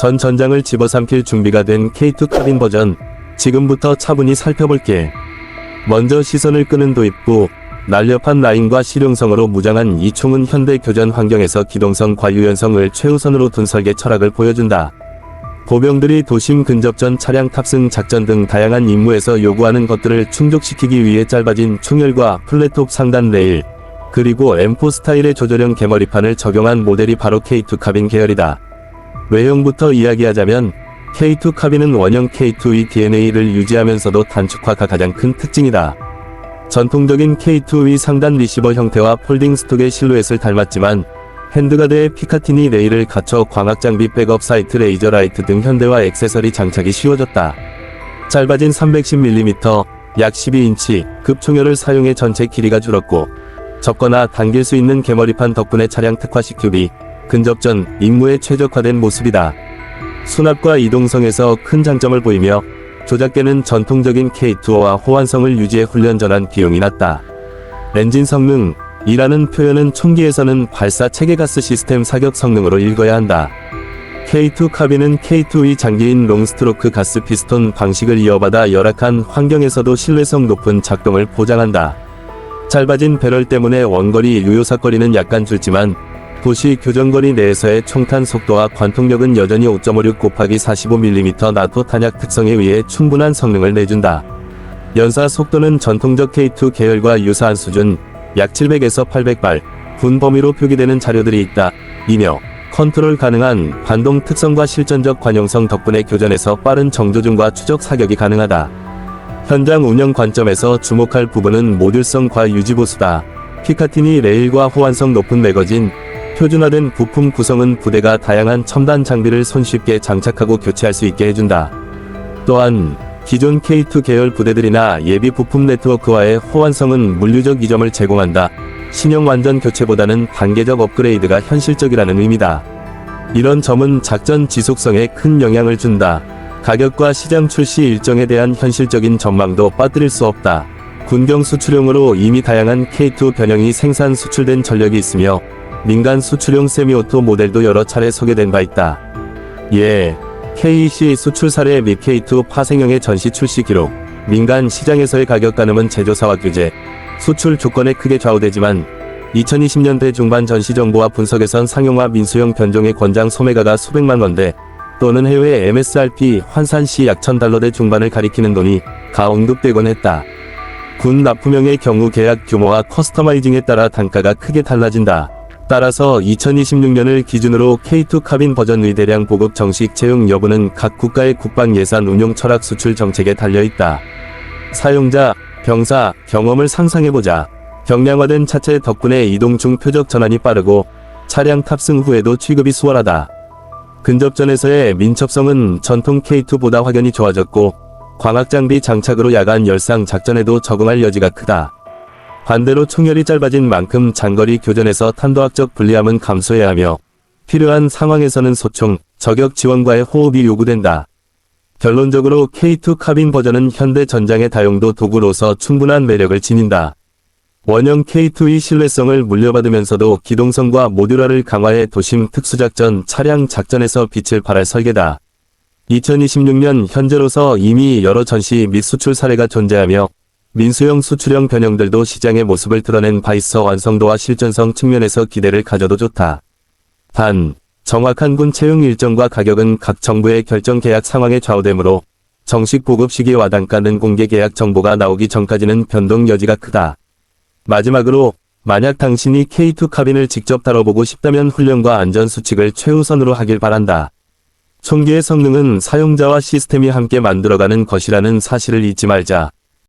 전 전장을 집어삼킬 준비가 된 K2 카빈 버전 지금부터 차분히 살펴볼게. 먼저 시선을 끄는 도입부 날렵한 라인과 실용성으로 무장한 이 총은 현대 교전 환경에서 기동성 과 유연성을 최우선으로 둔 설계 철학을 보여준다. 보병들이 도심 근접전 차량 탑승 작전 등 다양한 임무에서 요구하는 것들을 충족시키기 위해 짧아진 충혈과 플랫톱 상단 레일, 그리고 M4 스타일의 조절형 개머리판을 적용한 모델이 바로 K2 카빈 계열이다. 외형부터 이야기하자면 K2 카빈은 원형 K2의 DNA를 유지하면서도 단축화가 가장 큰 특징이다. 전통적인 K2의 상단 리시버 형태와 폴딩 스톡의 실루엣을 닮았지만 핸드가드에 피카티니 레일을 갖춰 광학 장비 백업 사이트 레이저 라이트 등 현대화 액세서리 장착이 쉬워졌다. 짧아진 310mm, 약 12인치 급총열을 사용해 전체 길이가 줄었고 접거나 당길 수 있는 개머리판 덕분에 차량 특화식 큐비 근접 전 임무에 최적화된 모습이다. 수납과 이동성에서 큰 장점을 보이며 조작계는 전통적인 K2와 호환성을 유지해 훈련 전환 비용이 낮다. 엔진 성능 이라는 표현은 총기에서는 발사 체계 가스 시스템 사격 성능으로 읽어야 한다. K2 카빈은 K2의 장기인 롱스트로크 가스 피스톤 방식을 이어받아 열악한 환경에서도 신뢰성 높은 작동을 보장한다. 짧아진 배럴 때문에 원거리 유효사거리는 약간 줄지만 도시 교전거리 내에서의 총탄 속도와 관통력은 여전히 5.56 곱하기 45mm 나토 탄약 특성에 의해 충분한 성능을 내준다. 연사 속도는 전통적 K2 계열과 유사한 수준, 약 700에서 800발, 분 범위로 표기되는 자료들이 있다. 이며 컨트롤 가능한 반동 특성과 실전적 관용성 덕분에 교전에서 빠른 정조준과 추적 사격이 가능하다. 현장 운영 관점에서 주목할 부분은 모듈성과 유지보수다. 피카티니 레일과 호환성 높은 매거진, 표준화된 부품 구성은 부대가 다양한 첨단 장비를 손쉽게 장착하고 교체할 수 있게 해준다. 또한 기존 K2 계열 부대들이나 예비 부품 네트워크와의 호환성은 물리적 이점을 제공한다. 신형 완전 교체보다는 단계적 업그레이드가 현실적이라는 의미다. 이런 점은 작전 지속성에 큰 영향을 준다. 가격과 시장 출시 일정에 대한 현실적인 전망도 빠뜨릴 수 없다. 군경 수출용으로 이미 다양한 K2 변형이 생산 수출된 전력이 있으며 민간 수출용 세미오토 모델도 여러 차례 소개된 바 있다. 예. KEC 수출 사례 및 K2 파생형의 전시 출시 기록, 민간 시장에서의 가격 가늠은 제조사와 규제, 수출 조건에 크게 좌우되지만 2020년대 중반 전시 정보와 분석에선 상용화 민수형 변종의 권장 소매가가 수백만 원대 또는 해외 MSRP 환산 시약 1000달러대 중반을 가리키는 돈이 가 언급되곤 했다. 군 납품형의 경우 계약 규모와 커스터마이징에 따라 단가가 크게 달라진다. 따라서 2026년을 기준으로 K2 카빈 버전 의 대량 보급 정식 채용 여부는 각 국가의 국방 예산 운용 철학 수출 정책에 달려 있다. 사용자, 병사, 경험을 상상해보자. 경량화된 차체 덕분에 이동 중 표적 전환이 빠르고 차량 탑승 후에도 취급이 수월하다. 근접전에서의 민첩성은 전통 K2보다 확연히 좋아졌고 광학 장비 장착으로 야간 열상 작전에도 적응할 여지가 크다. 반대로 총열이 짧아진 만큼 장거리 교전에서 탄도학적 불리함은 감소해야 하며 필요한 상황에서는 소총, 저격 지원과의 호흡이 요구된다. 결론적으로 K2 카빈 버전은 현대 전장의 다용도 도구로서 충분한 매력을 지닌다. 원형 K2의 신뢰성을 물려받으면서도 기동성과 모듈화를 강화해 도심 특수작전 차량 작전에서 빛을 발할 설계다. 2026년 현재로서 이미 여러 전시 및 수출 사례가 존재하며 민수형 수출형 변형들도 시장의 모습을 드러낸 바 있어 완성도와 실전성 측면에서 기대를 가져도 좋다. 단, 정확한 군 채용 일정과 가격은 각 정부의 결정 계약 상황에 좌우되므로 정식 보급 시기 와 단가는 공개 계약 정보가 나오기 전까지는 변동 여지가 크다. 마지막으로 만약 당신이 K2 카빈을 직접 다뤄보고 싶다면 훈련과 안전 수칙을 최우선으로 하길 바란다. 총기의 성능은 사용자와 시스템이 함께 만들어가는 것이라는 사실을 잊지 말자.